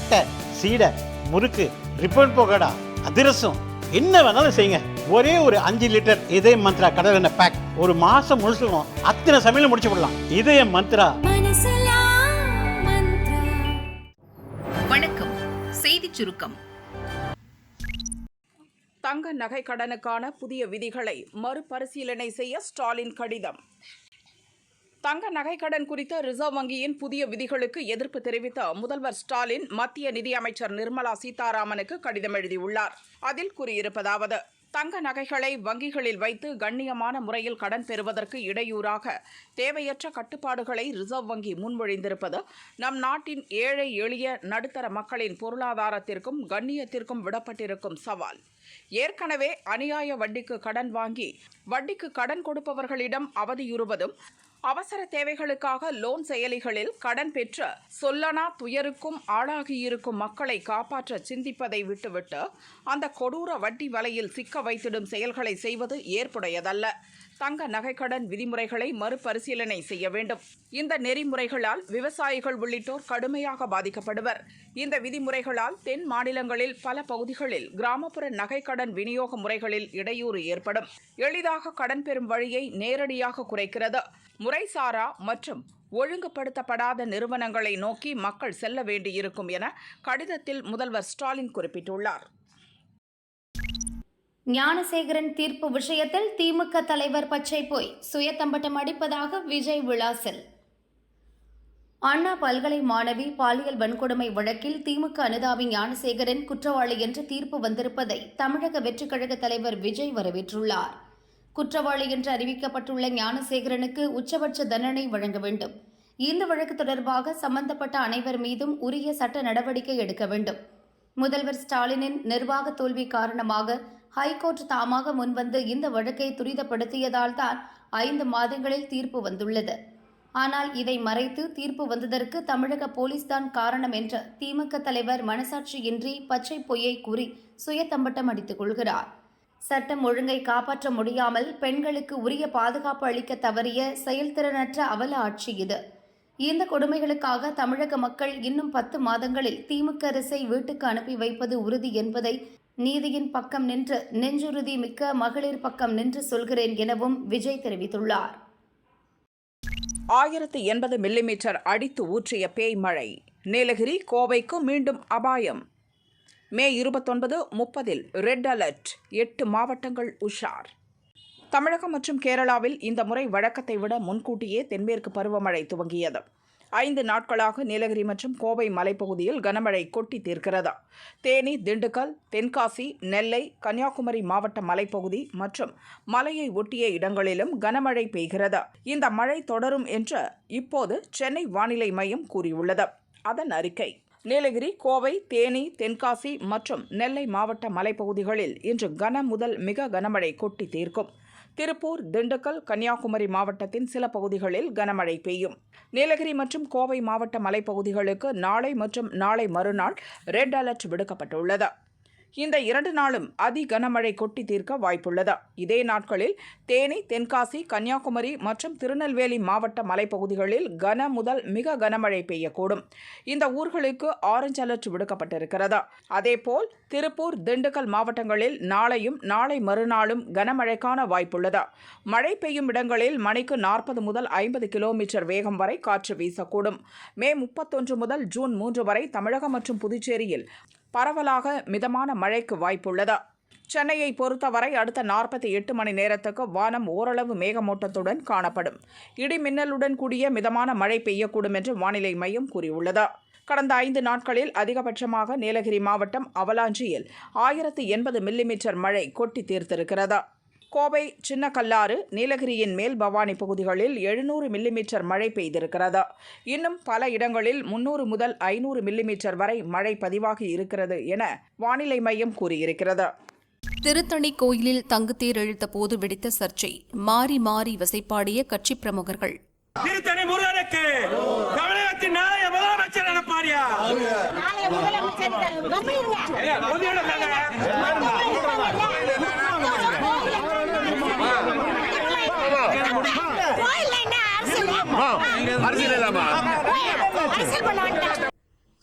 தட்டை சீடை முறுக்கு ரிப்பன் போகடா அதிரசம் என்ன வேணாலும் செய்யுங்க. ஒரே ஒரு அஞ்சு லிட்டர் இதய மந்த்ரா கடல் எண்ணெய் பேக் ஒரு மாசம் முழுசுக்கும் அத்தனை சமையல் முடிச்சு விடலாம். இதய மந்த்ரா. வணக்கம். செய்திச் சுருக்கம். தங்க நகை கடனுக்கான புதிய விதிகளை மறுபரிசீலனை செய்ய ஸ்டாலின் கடிதம். தங்க நகை கடன் குறித்த ரிசர்வ் வங்கியின் புதிய விதிகளுக்கு எதிர்ப்பு தெரிவித்த முதல்வர் ஸ்டாலின் மத்திய நிதியமைச்சர் நிர்மலா சீதாராமனுக்கு கடிதம் எழுதியுள்ளார். அதில் கூறியிருப்பதாவது தங்க நகைகளை வங்கிகளில் வைத்து கண்ணியமான முறையில் கடன் பெறுவதற்கு இடையூறாக தேவையற்ற கட்டுப்பாடுகளை ரிசர்வ் வங்கி முன்மொழிந்திருப்பது நம் நாட்டின் ஏழை எளிய நடுத்தர மக்களின் பொருளாதாரத்திற்கும் கண்ணியத்திற்கும் விடப்பட்டிருக்கும் சவால். ஏற்கனவே அநியாய வட்டிக்கு கடன் வாங்கி வட்டிக்கு கடன் கொடுப்பவர்களிடம் அவதியுறுவதும் அவசர தேவைகளுக்காக லோன் செயலிகளில் கடன் பெற்று சொல்லனா துயருக்கும் ஆளாகியிருக்கும் மக்களை காப்பாற்ற சிந்திப்பதை விட்டுவிட்டு அந்த கொடூர வட்டி வலையில் சிக்க வைத்திடும் செயல்களை செய்வது ஏற்புடையதல்ல. தங்க நகைக்கடன் விதிமுறைகளை மறுபரிசீலனை செய்ய வேண்டும். இந்த நெறிமுறைகளால் விவசாயிகள் உள்ளிட்டோர் கடுமையாக பாதிக்கப்படுவர். இந்த விதிமுறைகளால் தென் மாநிலங்களில் பல பகுதிகளில் கிராமப்புற நகைக்கடன் விநியோக முறைகளில் இடையூறு ஏற்படும். எளிதாக கடன் பெறும் வழியை நேரடியாக குறைக்கிறது. முறைசாரா மற்றும் ஒழுங்குபடுத்தப்படாத நிறுவனங்களை நோக்கி மக்கள் செல்ல வேண்டியிருக்கும் என கடிதத்தில் முதல்வர் ஸ்டாலின் குறிப்பிட்டுள்ளார். ஞானசேகரன் தீர்ப்பு விஷயத்தில் திமுக தலைவர் பச்சை போய் சுயத்தம்பட்டம் அடிப்பதாக விஜய் விளாசல். அண்ணா பல்கலை மாணவி பாலியல் வன்கொடுமை வழக்கில் திமுக அனுதாபி ஞானசேகரன் குற்றவாளி என்று தீர்ப்பு வந்திருப்பதை தமிழக வெற்றிக் கழக தலைவர் விஜய் வரவேற்றுள்ளார். குற்றவாளி என்று அறிவிக்கப்பட்டுள்ள ஞானசேகரனுக்கு உச்சபட்ச தண்டனை வழங்க வேண்டும். இந்த வழக்கு தொடர்பாக சம்பந்தப்பட்ட அனைவர் மீதும் உரிய சட்ட நடவடிக்கை எடுக்க வேண்டும். முதல்வர் ஸ்டாலினின் நிர்வாக தோல்வி காரணமாக ஹைகோர்ட் தாமாக முன்வந்து இந்த வழக்கை துரிதப்படுத்தியதால் தான் ஐந்து மாதங்களில் தீர்ப்பு வந்துள்ளது. ஆனால் இதை மறைத்து தீர்ப்பு வந்ததற்கு தமிழக போலீஸ்தான் காரணம் என்ற திமுக தலைவர் மனசாட்சியின்றி பச்சை பொய்யை கூறி சுயத்தம்பட்டம் அடித்துக் கொள்கிறார். சட்டம் ஒழுங்கை காப்பாற்ற முடியாமல் பெண்களுக்கு உரிய பாதுகாப்பு அளிக்க தவறிய செயல்திறனற்ற அவல ஆட்சி இது. இந்த கொடுமைகளுக்காக தமிழக மக்கள் இன்னும் பத்து மாதங்களில் திமுக அரசை வீட்டுக்கு அனுப்பி வைப்பது உறுதி என்பதை நீதியின் பக்கம் நின்று நெஞ்சுறுதி மிக்க மகளிர் பக்கம் நின்று சொல்கிறேன் எனவும் விஜய் தெரிவித்துள்ளார். ஆயிரத்து எண்பது மில்லிமீட்டர் அடித்து ஊற்றிய பேய் மழை. நீலகிரி கோவைக்கு மீண்டும் அபாயம். மே இருபத்தொன்பது முப்பதில் ரெட் அலர்ட். எட்டு மாவட்டங்கள் உஷார். தமிழகம் மற்றும் கேரளாவில் இந்த முறை வழக்கத்தை விட முன்கூட்டியே தென்மேற்கு பருவமழை துவங்கியது. ஐந்து நாட்களாக நீலகிரி மற்றும் கோவை மலைப்பகுதியில் கனமழை கொட்டி தீர்க்கிறது. தேனி திண்டுக்கல் தென்காசி நெல்லை கன்னியாகுமரி மாவட்ட மலைப்பகுதி மற்றும் மலையை ஒட்டிய இடங்களிலும் கனமழை பெய்கிறது. இந்த மழை தொடரும் என்று இப்போது சென்னை வானிலை மையம் கூறியுள்ளது. அதன் அறிக்கை. நீலகிரி கோவை தேனி தென்காசி மற்றும் நெல்லை மாவட்ட மலைப்பகுதிகளில் இன்று கன முதல் மிக கனமழை கொட்டி தீர்க்கும். திருப்பூர் திண்டுக்கல் கன்னியாகுமரி மாவட்டத்தின் சில பகுதிகளில் கனமழை பெய்யும். நீலகிரி மற்றும் கோவை மாவட்ட மலைப்பகுதிகளுக்கு நாளை மற்றும் நாளை மறுநாள் ரெட் அலர்ட் விடுக்கப்பட்டுள்ளது. இந்த இரண்டு நாளும் அதி கனமழை கொட்டி தீர்க்க வாய்ப்புள்ளது. இதே நாட்களில் தேனி தென்காசி கன்னியாகுமரி மற்றும் திருநெல்வேலி மாவட்ட மலைப்பகுதிகளில் கன முதல் மிக கனமழை பெய்யக்கூடும். இந்த ஊர்களுக்கு ஆரஞ்சு அலர்ட் விடுக்கப்பட்டிருக்கிறது. அதேபோல் திருப்பூர் திண்டுக்கல் மாவட்டங்களில் நாளையும் நாளை மறுநாளும் கனமழைக்கான வாய்ப்புள்ளது. மழை பெய்யும் இடங்களில் மணிக்கு நாற்பது முதல் ஐம்பது கிலோமீட்டர் வேகம் வரை காற்று வீசக்கூடும். மே முப்பத்தொன்று முதல் ஜூன் மூன்று வரை தமிழகம் மற்றும் புதுச்சேரியில் பரவலாக மிதமான மழைக்கு வாய்ப்புள்ளது. சென்னையை பொறுத்தவரை அடுத்த நாற்பத்தி எட்டு மணி நேரத்துக்கு வானம் ஓரளவு மேகமூட்டத்துடன் காணப்படும். இடி மின்னலுடன் கூடிய மிதமான மழை பெய்யக்கூடும் என்று வானிலை மையம் கூறியுள்ளது. கடந்த ஐந்து நாட்களில் அதிகபட்சமாக நீலகிரி மாவட்டம் அவலாஞ்சியில் ஆயிரத்து எண்பது மில்லிமீட்டர் மழை கொட்டி தீர்த்திருக்கிறது. கோவை சின்னக்கல்லாறு நீலகிரியின் மேல் பவானி பகுதிகளில் எழுநூறு மில்லிமீட்டர் மழை பெய்திருக்கிறது. இன்னும் பல இடங்களில் முன்னூறு முதல் ஐநூறு மில்லிமீட்டர் வரை மழை பதிவாகி இருக்கிறது என வானிலை மையம் கூறியிருக்கிறது. திருத்தணி கோயிலில் தங்குத்தேர் இழுத்த போது வெடித்த சர்ச்சை மாறி மாறி வசைப்பாடிய கட்சி பிரமுகர்கள். திருத்தணி முருகனுக்கு தமிழகத்தின் நாளைய முதலமைச்சர்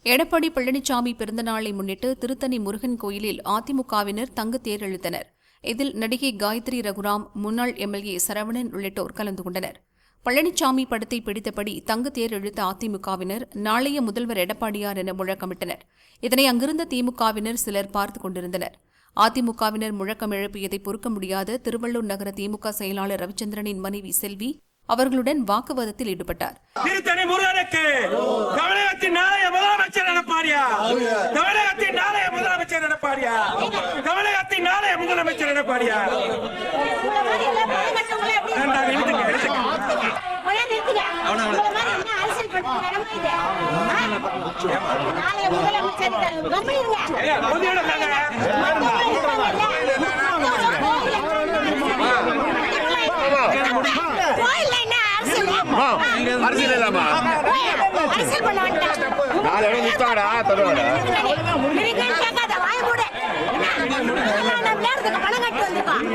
எடப்பாடி பழனிசாமி பிறந்தநாளை முன்னிட்டு திருத்தணி முருகன் கோயிலில் அதிமுகவினர் தங்க தேர் இழுத்தனர் இதில் நடிகை காயத்ரி ரகுராம் முன்னாள் எம்எல்ஏ சரவணன் உள்ளிட்டோர் கலந்து கொண்டனர். பழனிசாமி படத்தை பிடித்தபடி தங்க தேர் இழுத்த அதிமுகவினர் நாளைய முதல்வர் எடப்பாடியார் என முழக்கமிட்டனர். இதனை அங்கிருந்த திமுகவினர் சிலர் பார்த்துக் கொண்டிருந்தனர். அதிமுகவினர் முழக்கம் எழுப்பியதை பொறுக்க முடியாத திருவள்ளூர் நகர திமுக செயலாளர் ரவிச்சந்திரனின் மனைவி செல்வி அவர்களுடன் வாக்குவாதத்தில் ஈடுபட்டார். திருத்தணி முருகனுக்கு தமிழகத்தின் நாளைய முதலமைச்சர் எடப்பாடியா? தமிழகத்தின் நாளைய முதலமைச்சர் எடப்பாடியா? தமிழகத்தின் நாளைய முதலமைச்சர் எடப்பாடியா? வேண்டாம், அரசியல் இல்லாமா நாலு இடம் நிறுத்தாடா தருவாடா. பணம் கட்டி வந்திருக்கோம்.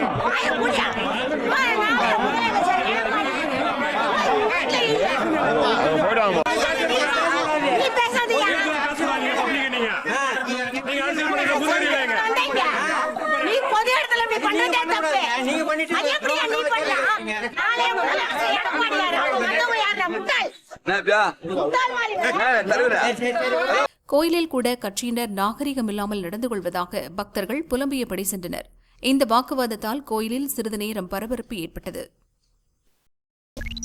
கோயிலில் கூட கட்சியினர் நாகரிகமில்லாமல் நடந்து கொள்வதாக பக்தர்கள் புலம்பியபடி சென்றனர். இந்த வாக்குவாதத்தால் கோயிலில் சிறிது நேரம் பரபரப்பு ஏற்பட்டது.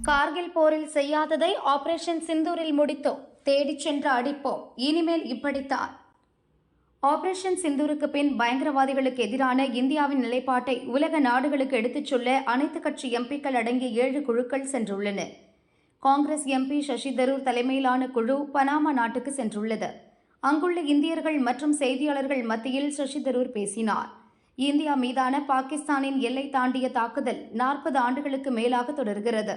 கார்கில் போரில் செய்யாததை ஆபரேஷன் சிந்தூரில் முடித்தோம். தேடிச் சென்று அடிப்போம். இனிமேல் இப்படித்தான். ஆபரேஷன் சிந்தூருக்கு பின் பயங்கரவாதிகளுக்கு எதிரான இந்தியாவின் நிலைப்பாட்டை உலக நாடுகளுக்கு எடுத்துச் சொல்ல அனைத்து கட்சி எம்பிக்கள் அடங்கிய ஏழு குழுக்கள் சென்றுள்ளன. காங்கிரஸ் எம்பி சசி தரூர் தலைமையிலான குழு பனாமா நாட்டுக்கு சென்றுள்ளது. அங்குள்ள இந்தியர்கள் மற்றும் செய்தியாளர்கள் மத்தியில் சசி தரூர் பேசினார். இந்தியா மீதான பாகிஸ்தானின் எல்லை தாண்டிய தாக்குதல் நாற்பது ஆண்டுகளுக்கு மேலாக தொடர்கிறது.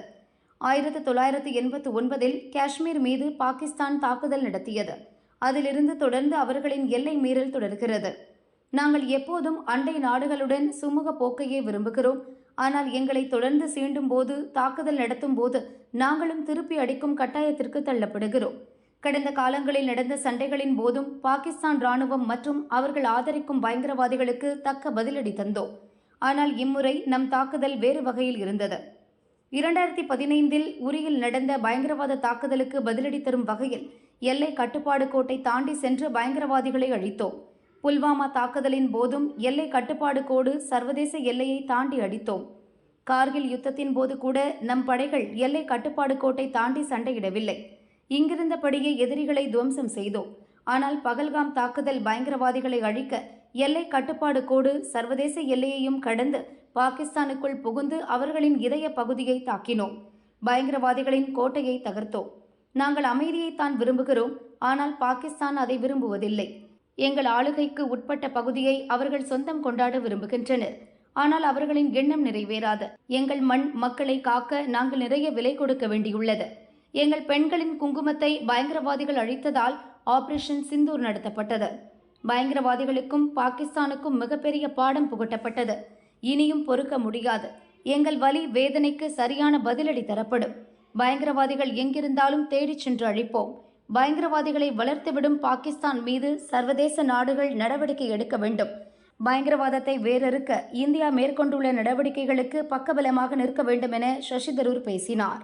ஆயிரத்து தொள்ளாயிரத்து எண்பத்து ஒன்பதில் காஷ்மீர் மீது பாகிஸ்தான் தாக்குதல் நடத்தியது. அதிலிருந்து தொடர்ந்து அவர்களின் எல்லை மீறல் தொடர்கிறது. நாங்கள் எப்போதும் அண்டை நாடுகளுடன் சுமூக போக்கையே விரும்புகிறோம். ஆனால் எங்களை தொடர்ந்து சீண்டும் போது தாக்குதல் நடத்தும் போது நாங்களும் திருப்பி அடிக்கும் கட்டாயத்திற்கு தள்ளப்படுகிறோம். கடந்த காலங்களில் நடந்த சண்டைகளின் போதும் பாகிஸ்தான் ராணுவம் மற்றும் அவர்கள் ஆதரிக்கும் பயங்கரவாதிகளுக்கு தக்க பதிலடி தந்தோம். ஆனால் இம்முறை நம் தாக்குதல் வேறு வகையில் இருந்தது. இரண்டாயிரத்தி பதினைந்தில் உரியில் நடந்த பயங்கரவாத தாக்குதலுக்கு பதிலடி தரும் வகையில் எல்லை கட்டுப்பாடு கோட்டை தாண்டி சென்று பயங்கரவாதிகளை அழித்தோம். புல்வாமா தாக்குதலின் போதும் எல்லை கட்டுப்பாடு கோடு சர்வதேச எல்லையை தாண்டி அடித்தோம். கார்கில் யுத்தத்தின் போது கூட நம் படைகள் எல்லை கட்டுப்பாடு கோட்டை தாண்டி சண்டையிடவில்லை. இங்கிருந்தபடியே எதிரிகளை துவம்சம் செய்தோம். ஆனால் பகல்காம் தாக்குதல் பயங்கரவாதிகளை அழிக்க எல்லை கட்டுப்பாடு கோடு சர்வதேச எல்லையையும் கடந்து பாகிஸ்தானுக்குள் புகுந்து அவர்களின் இதய பகுதியை தாக்கினோம். பயங்கரவாதிகளின் கோட்டையை தகர்த்தோம். நாங்கள் அமைதியைத்தான் விரும்புகிறோம். ஆனால் பாகிஸ்தான் அதை விரும்புவதில்லை. எங்கள் ஆளுகைக்கு உட்பட்ட பகுதியை அவர்கள் சொந்தம் கொண்டாட விரும்புகின்றனர். ஆனால் அவர்களின் எண்ணம் நிறைவேறாது. எங்கள் மண் மக்களை காக்க நாங்கள் நிறைய விலை கொடுக்க வேண்டியுள்ளது. எங்கள் பெண்களின் குங்குமத்தை பயங்கரவாதிகள் அழித்ததால் ஆபரேஷன் சிந்தூர் நடத்தப்பட்டது. பயங்கரவாதிகளுக்கும் பாகிஸ்தானுக்கும் மிகப்பெரிய பாடம் புகட்டப்பட்டது. இனியும் பொறுக்க முடியாது. எங்கள் வலி வேதனைக்கு சரியான பதிலடி தரப்படும். பயங்கரவாதிகள் எங்கிருந்தாலும் தேடிச் சென்று அழிப்போம். பயங்கரவாதிகளை வளர்த்துவிடும் பாகிஸ்தான் மீது சர்வதேச நாடுகள் நடவடிக்கை எடுக்க வேண்டும். பயங்கரவாதத்தை வேறறுக்க இந்தியா மேற்கொண்டுள்ள நடவடிக்கைகளுக்கு பக்கபலமாக நிற்க வேண்டும் என சசி தரூர் பேசினார்.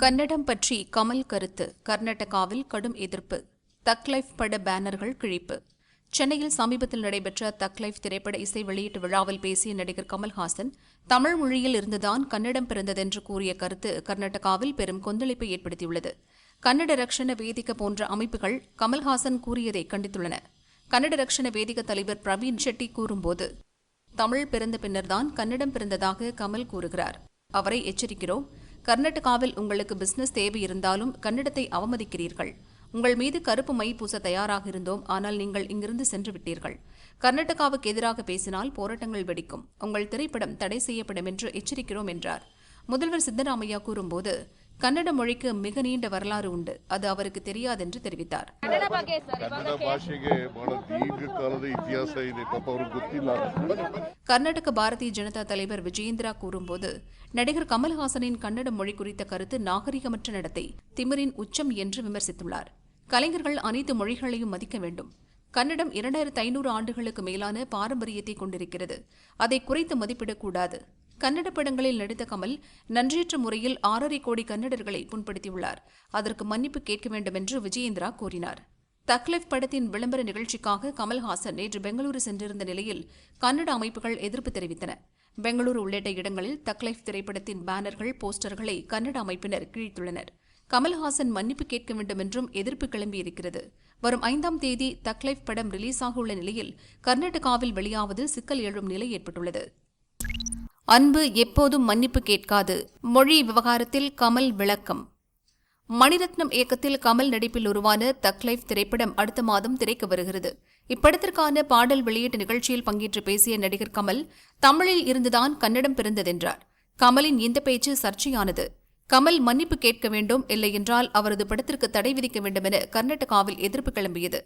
கன்னடம் பற்றி கமல் கருத்து. கர்நாடகாவில் கடும் எதிர்ப்பு. தக்லைஃப் பட பேனர்கள் கிழிப்பு. சென்னையில் சமீபத்தில் நடைபெற்ற தக்லைஃப் திரைப்பட இசை வெளியீட்டு விழாவில் பேசிய நடிகர் கமல்ஹாசன் தமிழ் மொழியில் இருந்துதான் கன்னடம் பிறந்ததென்று கூறிய கருத்து கர்நாடகாவில் பெரும் கொந்தளிப்பை ஏற்படுத்தியுள்ளது. கன்னட ரக்ஷண வேதிக்க போன்ற அமைப்புகள் கமல்ஹாசன் கூறியதை கண்டித்துள்ளன. கன்னட ரக்ஷண வேதிக தலைவர் பிரவீன் ஷெட்டி கூறும்போது தமிழ் பிறந்த பின்னர்தான் கன்னடம் பிறந்ததாக கமல் கூறுகிறார். அவரை எச்சரிக்கிறோம். கர்நாடகாவில் உங்களுக்கு பிசினஸ் தேவை இருந்தாலும் கன்னடத்தை அவமதிக்கிறீர்கள். உங்கள் மீது கருப்பு மை பூச தயாராக இருந்தோம். ஆனால் நீங்கள் இங்கிருந்து சென்று விட்டீர்கள். கர்நாடகாவுக்கு எதிராக பேசினால் போராட்டங்கள் வெடிக்கும். உங்கள் திரைப்படம் தடை செய்யப்படும் என்று எச்சரிக்கிறோம் என்றார். முதல்வர் சித்தராமையா கூறும்போது கன்னட மொழிக்கு மிக நீண்ட வரலாறு உண்டு அது அவருக்கு தெரியாதென்று தெரிவித்தார் ಕನ್ನಡ ಭಾಷೆಗೆ ಬಹಳ ದೀರ್ಘಕಾಲದ ಇತಿಹಾಸ ಇದೆ ಪಾಪ ಅವ್ರಿಗೆ ಗೊತ್ತಿಲ್ಲ கர்நாடக பாரதிய ஜனதா தலைவர் விஜயேந்திரா கூறும்போது நடிகர் கமல்ஹாசனின் கன்னட மொழி குறித்த கருத்து நாகரிகமற்ற நடத்தை திமிரின் உச்சம் என்று விமர்சித்துள்ளார் கலைஞர்கள் அனைத்து மொழிகளையும் மதிக்க வேண்டும் கன்னடம் இரண்டாயிரத்து ஐநூறு ஆண்டுகளுக்கு மேலான பாரம்பரியத்தை கொண்டிருக்கிறது அதை குறைத்து மதிப்பிடக்கூடாது கன்னட படங்களில் நடித்த கமல் நன்றியற்ற முறையில் ஆறரை கோடி கன்னடர்களை புண்படுத்தியுள்ளார். அதற்கு மன்னிப்பு கேட்க வேண்டும் என்று விஜயேந்திரா கூறினார். தக்லைஃப் படத்தின் விளம்பர நிகழ்ச்சிக்காக கமல்ஹாசன் நேற்று பெங்களூரு சென்றிருந்த நிலையில் கன்னட அமைப்புகள் எதிர்ப்பு தெரிவித்தன. பெங்களூரு உள்ளிட்ட இடங்களில் தக்லைஃப் திரைப்படத்தின் பேனர்கள் போஸ்டர்களை கன்னட அமைப்பினர் கிழித்துள்ளனர். கமல்ஹாசன் மன்னிப்பு கேட்க வேண்டும் என்றும் எதிர்ப்பு கிளம்பியிருக்கிறது. வரும் ஐந்தாம் தேதி தக்லைஃப் படம் ரிலீஸ் ஆக உள்ள நிலையில் கர்நாடகாவில் வெளியாவது சிக்கல் எழும் நிலை ஏற்பட்டுள்ளது. அன்பு எப்போதும் மன்னிப்பு கேட்காது. மொழி விவகாரத்தில் கமல் விளக்கம். மணிரத்னம் இயக்கத்தில் கமல் நடிப்பில் உருவான தக்லைஃப் திரைப்படம் அடுத்த மாதம் திரைக்கு வருகிறது. இப்படத்திற்கான பாடல் வெளியீட்டு நிகழ்ச்சியில் பங்கேற்று பேசிய நடிகர் கமல் தமிழில் இருந்துதான் கன்னடம் பிறந்ததென்றார். கமலின் இந்த பேச்சு சர்ச்சையானது. கமல் மன்னிப்பு கேட்க வேண்டும் இல்லையென்றால் அவரது படத்திற்கு தடை விதிக்க வேண்டும் என கர்நாடகாவில் எதிர்ப்பு கிளம்பியது.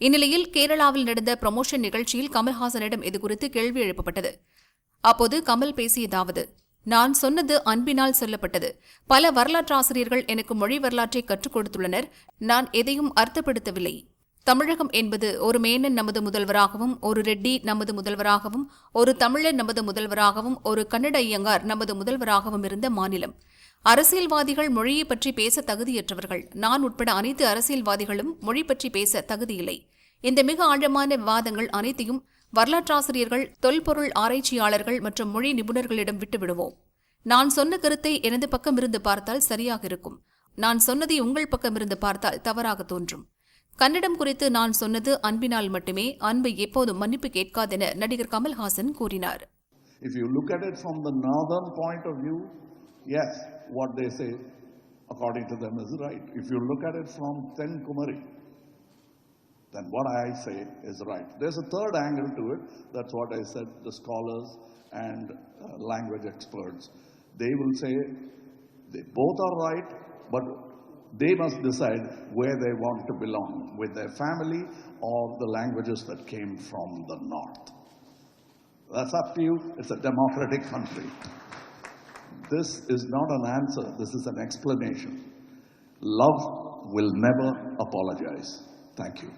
இந்நிலையில் கேரளாவில் நடந்த ப்ரமோஷன் நிகழ்ச்சியில் கமல்ஹாசனிடம் இதுகுறித்து கேள்வி எழுப்பப்பட்டது. அப்போது கமல் பேசியதாவது நான் சொன்னது அன்பினால் சொல்லப்பட்டது. பல வரலாற்றாசிரியர்கள் எனக்கு மொழி வரலாற்றை கற்றுக் கொடுத்துள்ளனர். நான் எதையும் அர்த்தப்படுத்தவில்லை. தமிழகம் என்பது ஒரு மேனன் நமது முதல்வராகவும் ஒரு ரெட்டி நமது முதல்வராகவும் ஒரு தமிழர் நமது முதல்வராகவும் ஒரு கன்னட ஐயங்கார் நமது முதல்வராகவும் இருந்த மாநிலம். அரசியல்வாதிகள் மொழியை பற்றி பேச தகுதியற்றவர்கள். நான் உட்பட அனைத்து அரசியல்வாதிகளும் மொழி பற்றி பேச தகுதியில்லை. இந்த மிக ஆழமான விவாதங்கள் அனைத்தையும் வரலாற்றாசிரியர்கள் தொல்பொருள் ஆராய்ச்சியாளர்கள் மற்றும் மொழி நிபுணர்களிடம் விட்டுவிடுவோம். நான் சொன்ன கருத்தை எனது பக்கமிருந்து பார்த்தால் சரியாக இருக்கும். நான் சொன்னதை உங்கள் பக்கமிருந்து பார்த்தால் தவறாக தோன்றும். கன்னடம் குறித்து நான் சொன்னது அன்பினால் மட்டுமே அன்பு எப்போதும் மன்னிப்பு கேட்காதென நடிகர் கமல்ஹாசன் கூறினார். If you look at it from the northern point of view, yes, what they say, according to them, is right. If you look at it from Tenkumari, Kumari, then what I say is right. There's a third angle to it. That's what I said, the scholars and uh, language experts. They will say they both are right, but they must decide where they want to belong, with their family or the languages that came from the north. That's up to you. It's a democratic country. This is not an answer, this is an explanation. Love will never apologize. Thank you.